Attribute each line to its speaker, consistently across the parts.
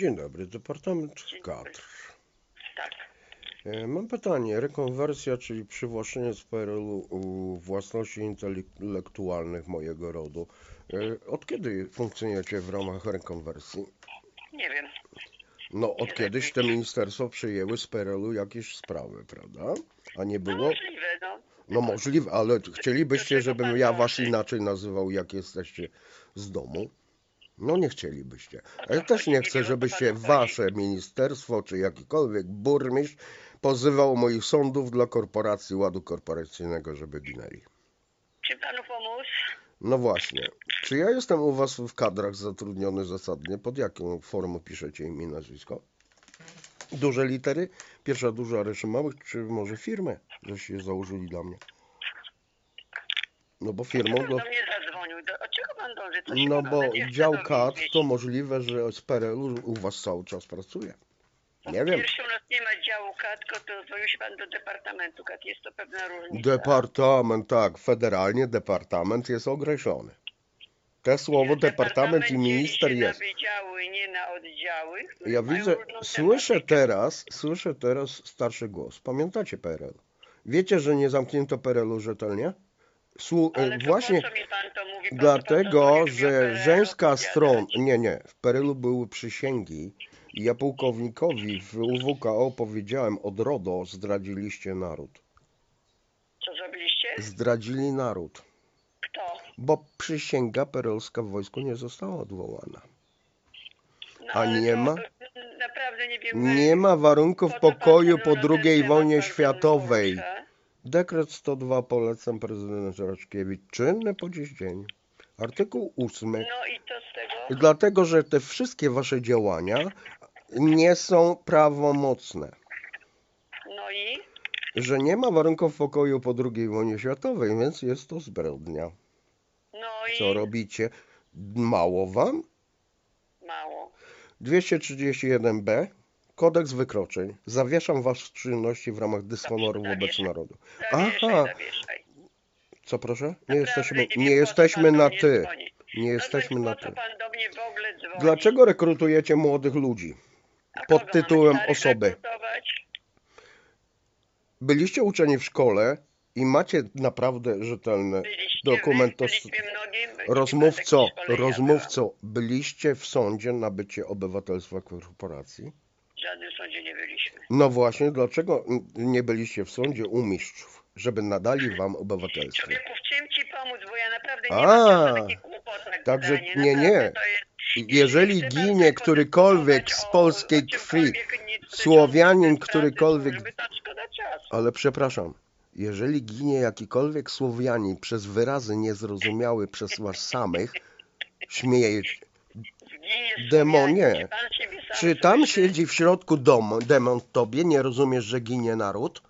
Speaker 1: Dzień dobry, Departament Kadr.
Speaker 2: Tak.
Speaker 1: E, Mam pytanie. Rekonwersja, czyli przywłaszczenie z PRL-u własności intelektualnych mojego rodu. E, Od kiedy funkcjonujecie w ramach rekonwersji?
Speaker 2: Nie wiem.
Speaker 1: No, od kiedyś te ministerstwo przyjęły z PRL-u jakieś sprawy, prawda? A nie
Speaker 2: No
Speaker 1: było?
Speaker 2: możliwe, no.
Speaker 1: No możliwe, ale chcielibyście, żebym ja was inaczej nazywał, jak jesteście z domu? No nie chcielibyście. Ja też
Speaker 2: chodzi?
Speaker 1: nie
Speaker 2: Nie
Speaker 1: chcę, żebyście wasze ministerstwo, czy jakikolwiek burmistrz pozywał moich sądów dla korporacji ładu korporacyjnego, żeby ginęli.
Speaker 2: Czy panu pomóc?
Speaker 1: No właśnie. Czy ja jestem u was w kadrach zatrudniony zasadnie? Pod jaką formą piszecie imię i nazwisko? Duże litery? Pierwsza duża, reszta małych? Czy może firmę, żeście założyli dla mnie? No bo firmą... Dla...
Speaker 2: do mnie zadzwonił. Do, od czego pan dąży? Co się
Speaker 1: No bo dział
Speaker 2: dowiedzieć?
Speaker 1: to możliwe, że z PRL-u u was cały czas pracuje. Nie wiem.
Speaker 2: Pierwszy u nas nie ma działu KAD, tylko to zwolił się pan do Departamentu KAD. Jest to pewna różnica.
Speaker 1: Departament, tak, federalnie departament jest określony. Te słowo departament i minister jest.
Speaker 2: na wydziały, nie na oddziały.
Speaker 1: Ja widzę, słyszę
Speaker 2: tematykę.
Speaker 1: teraz, słyszę teraz starszy głos. Pamiętacie PRL? Wiecie, że nie zamknięto PRL-u rzetelnie? Słu-
Speaker 2: Ale to
Speaker 1: właśnie
Speaker 2: mi pan to mówi?
Speaker 1: Dlatego, że żeńska strona, nie, nie, w PRL-u były przysięgi i ja pułkownikowi w UWKO powiedziałem od RODO zdradziliście naród.
Speaker 2: Co zrobiliście?
Speaker 1: Zdradzili naród,
Speaker 2: Kto?
Speaker 1: bo przysięga perelska w wojsku nie została odwołana.
Speaker 2: No,
Speaker 1: A
Speaker 2: ale
Speaker 1: nie ma?
Speaker 2: Naprawdę nie wiem.
Speaker 1: Nie ma warunków pokoju po II wojnie światowej. Dekret 102 polecam prezydent Raczkiewicz. Czynny po dziś dzień. Artykuł 8.
Speaker 2: No i z tego?
Speaker 1: Dlatego, że te wszystkie wasze działania nie są prawomocne.
Speaker 2: No i?
Speaker 1: Że nie ma warunków pokoju po II wojnie światowej, więc jest to zbrodnia.
Speaker 2: No i?
Speaker 1: Co robicie? Mało wam?
Speaker 2: Mało.
Speaker 1: 231b. Kodeks wykroczeń. Zawieszam wasze czynności w ramach dyshonoru
Speaker 2: Dobrze,
Speaker 1: wobec
Speaker 2: zawieszaj.
Speaker 1: narodu.
Speaker 2: Zawieszaj,
Speaker 1: Aha.
Speaker 2: zawieszaj.
Speaker 1: Co proszę? Nie
Speaker 2: Naprawdę
Speaker 1: jesteśmy,
Speaker 2: wiem,
Speaker 1: nie
Speaker 2: po co
Speaker 1: jesteśmy
Speaker 2: pan do
Speaker 1: na
Speaker 2: mnie
Speaker 1: ty.
Speaker 2: dzwoni.
Speaker 1: Nie jesteśmy na
Speaker 2: po co
Speaker 1: ty.
Speaker 2: pan do mnie w ogóle dzwoni?
Speaker 1: Dlaczego rekrutujecie młodych ludzi?
Speaker 2: A
Speaker 1: pod tytułem
Speaker 2: mamy
Speaker 1: osoby? Byliście uczeni w szkole i macie naprawdę rzetelne
Speaker 2: Byliście
Speaker 1: dokument.
Speaker 2: wy,
Speaker 1: to-
Speaker 2: byliśmy mnogim, byliśmy
Speaker 1: Rozmówco,
Speaker 2: w takiej szkole, ja
Speaker 1: rozmówco, byliście w sądzie na bycie obywatelstwa korporacji?
Speaker 2: W żadnym sądzie nie byliśmy.
Speaker 1: No właśnie, dlaczego nie byliście w sądzie u mistrzów, żeby nadali wam obywatelstwo?
Speaker 2: Człowieku, w czym ci pomóc, bo ja naprawdę nie mam takich
Speaker 1: także nie, nie. Jeżeli ginie którykolwiek z polskiej krwi, Słowianin, którykolwiek- ale przepraszam, jeżeli ginie jakikolwiek Słowianin przez wyrazy niezrozumiałe przez was samych,
Speaker 2: Zginiesz
Speaker 1: Demonie.
Speaker 2: Czy
Speaker 1: tam siedzi w środku domu demon tobie? Nie rozumiesz, że ginie naród?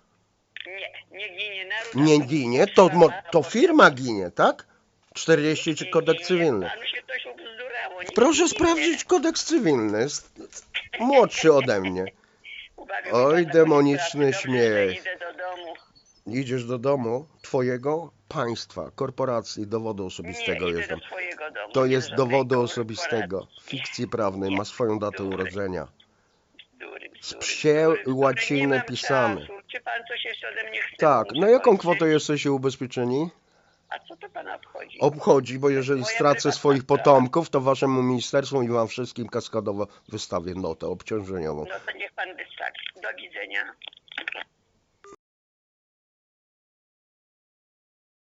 Speaker 2: Nie, nie ginie naród.
Speaker 1: Nie ginie, to, to firma ginie, tak? 40 czy kodeks cywilny. Proszę sprawdzić kodeks cywilny. Młodszy ode mnie. Oj, demoniczny śmiech. Idziesz do domu twojego państwa, korporacji, dowodu osobistego
Speaker 2: nie,
Speaker 1: To jest
Speaker 2: do
Speaker 1: dowodu osobistego, fikcji prawnej, ma swoją datę urodzenia. Z psie łaciny
Speaker 2: czasu. Czy pan coś jeszcze ode mnie chce?
Speaker 1: Tak, na jaką
Speaker 2: kończyć.
Speaker 1: kwotę jesteście ubezpieczeni?
Speaker 2: A co to pana obchodzi?
Speaker 1: Obchodzi, bo jeżeli stracę swoich potomków, to waszemu ministerstwu i wam wszystkim kaskadowo wystawię notę obciążeniową.
Speaker 2: No to niech pan wystarczy. Do widzenia.